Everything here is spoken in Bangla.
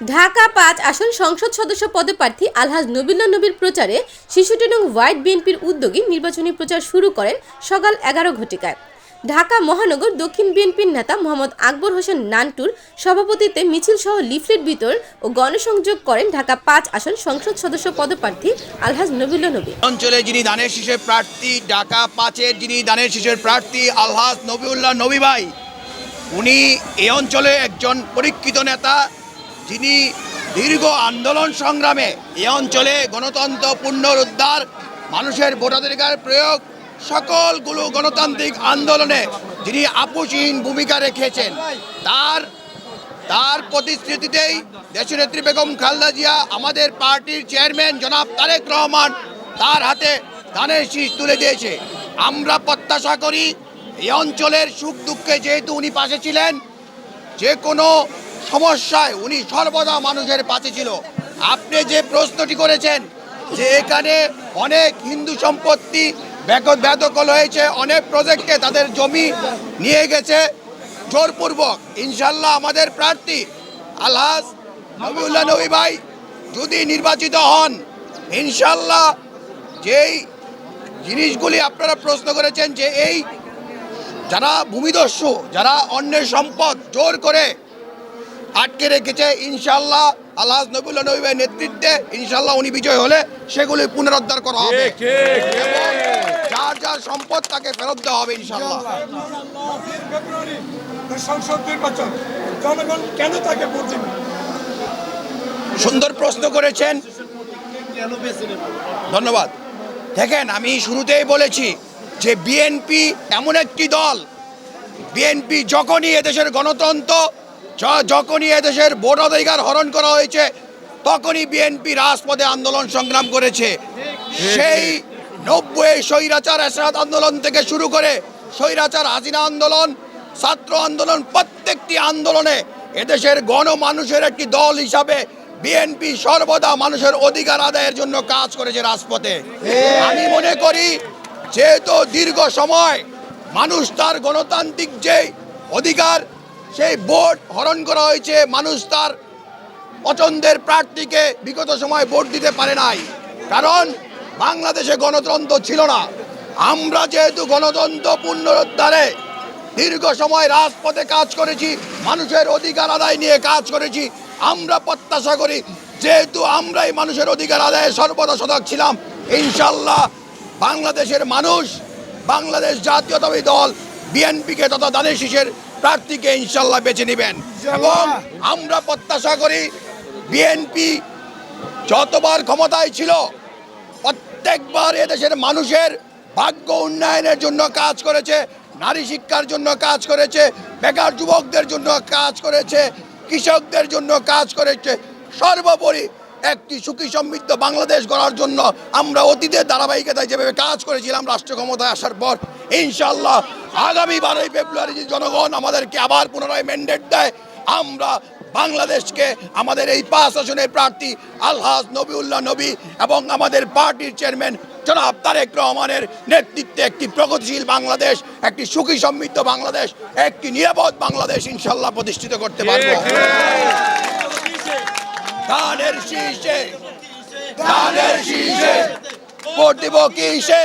ঢাকা পাঁচ আসন সংসদ সদস্য পদপ্রার্থী আলহাজ নবিল্লা নবীর প্রচারে শিশুটি নং হোয়াইট বিএনপির উদ্যোগে নির্বাচনী প্রচার শুরু করেন সকাল এগারো ঘটিকায়। ঢাকা মহানগর দক্ষিণ বিএনপির নেতা মোহাম্মদ আকবর হোসেন নান্টুর সভাপতিত্বে মিছিল সহ লিফলেট বিতরণ ও গণসংযোগ করেন ঢাকা পাঁচ আসন সংসদ সদস্য পদপ্রার্থী আলহাজ নবিল্লা নবী। অঞ্চলে যিনি দানের শীষের প্রার্থী, ঢাকা পাঁচের যিনি দানের শীষের প্রার্থী আলহাজ নবিউল্লাহ নবী ভাই, উনি এই অঞ্চলে একজন পরীক্ষিত নেতা যিনি দীর্ঘ আন্দোলন সংগ্রামে এই অঞ্চলে গণতন্ত্র পুনরুদ্ধার, মানুষের ভোটাধিকার প্রয়োগ সকলগুলো গণতান্ত্রিক আন্দোলনে যিনি আপোষহীন ভূমিকা রেখেছেন, তার তার প্রতিশ্রুতিতেই দেশনেত্রী বেগম খালদা জিয়া, আমাদের পার্টির চেয়ারম্যান জনাব তারেক রহমান তার হাতে ধানের শীষ তুলে দিয়েছে। আমরা প্রত্যাশা করি এই অঞ্চলের সুখ দুঃখে যেহেতু উনি পাশে ছিলেন, যে কোনো সমস্যায় উনি সর্বদা মানুষের পাশে ছিল। আপনি যে প্রশ্নটি করেছেন যে এখানে অনেক হিন্দু সম্পত্তি ব্যাদকল হয়েছে, অনেক প্রজেক্টে তাদের জমি নিয়ে গেছে, জোরপূর্বক। ইনশাল্লাহ আমাদের প্রার্থী আলহাজ নবিউল্লাহ নবী ভাই যদি নির্বাচিত হন ইনশাল্লাহ যেই জিনিসগুলি আপনারা প্রশ্ন করেছেন যে এই যারা ভূমিদস্যু, যারা অন্যের সম্পদ জোর করে আটকে রেখেছে ইনশাল্লাহ আল্লাহ নবুল্লাহ নবী ভাইয়ের নেতৃত্বে ইনশাল্লাহ উনি বিজয় হলে সেগুলি পুনরুদ্ধার করা হবে। যার যার সম্পদ তাকে ফেরত দেওয়া হবে ইনশাল্লাহ সংসদ নির্বাচন জনগণ কেন তাকে সুন্দর প্রশ্ন করেছেন। ধন্যবাদ। দেখেন আমি শুরুতেই বলেছি যে বিএনপি এমন একটি দল বিএনপি যখনই এদেশের গণতন্ত্র যখনই এদেশের ভোট অধিকার হরণ করা হয়েছে, তখনই বিএনপি রাজপথে আন্দোলন সংগ্রাম করেছে। সেই নব্বই স্বৈরাচার এসরাত আন্দোলন থেকে শুরু করে স্বৈরাচার হাসিনা আন্দোলন, ছাত্র আন্দোলন, প্রত্যেকটি আন্দোলনে এদেশের গণমানুষের একটি দল হিসাবে বিএনপি সর্বদা মানুষের অধিকার আদায়ের জন্য কাজ করেছে রাজপথে। আমি মনে করি, যেহেতু দীর্ঘ সময় মানুষ তার গণতান্ত্রিক যে অধিকার সেই ভোট হরণ করা হয়েছে। মানুষ তার পছন্দের প্রার্থীকে বিগত সময় ভোট দিতে পারে নাই। কারণ বাংলাদেশে গণতন্ত্র ছিল না। আমরা যেহেতু গণতন্ত্র পুনরুদ্ধারে দীর্ঘ সময় রাজপথে কাজ করেছি, মানুষের অধিকার আদায় নিয়ে কাজ করেছি, আমরা প্রত্যাশা করি যেহেতু আমরাই মানুষের অধিকার আদায়ে সর্বদা সদক ছিলাম ইনশাল্লাহ বাংলাদেশের মানুষ, বাংলাদেশ জাতীয়তাবাদী দল, বিএনপিকে তথা দানের শীষের প্রার্থীকে ইনশাল্লাহ বেছে নেবেন। এবং আমরা প্রত্যাশা করি বিএনপি যতবার ক্ষমতায় ছিল প্রত্যেকবার এদেশের মানুষের ভাগ্য উন্নয়নের জন্য কাজ করেছে নারী শিক্ষার জন্য কাজ করেছে বেকার যুবকদের জন্য কাজ করেছে কৃষকদের জন্য কাজ করেছে। সর্বোপরি একটি সুখী সমৃদ্ধ বাংলাদেশ গড়ার জন্য আমরা অতীতের ধারাবাহিকতায় যেভাবে কাজ করেছিলাম রাষ্ট্র ক্ষমতায় আসার পর ইনশাল্লাহ আগামী বারোই ফেব্রুয়ারি যে জনগণ আমাদেরকে আবার পুনরায় ম্যান্ডেট দেয় আমরা বাংলাদেশকে আমাদের এই পাঁচ আসনের প্রার্থী আলহাজ নবিউল্লাহ নবী এবং আমাদের পার্টির চেয়ারম্যান জনাব তারেক রহমানের নেতৃত্বে একটি প্রগতিশীল বাংলাদেশ একটি সুখী সমৃদ্ধ বাংলাদেশ একটি নিরাপদ বাংলাদেশ ইনশাল্লাহ প্রতিষ্ঠিত করতে পারব। ধানের শীষে ধানের শীষে ভোট দিব কিসে?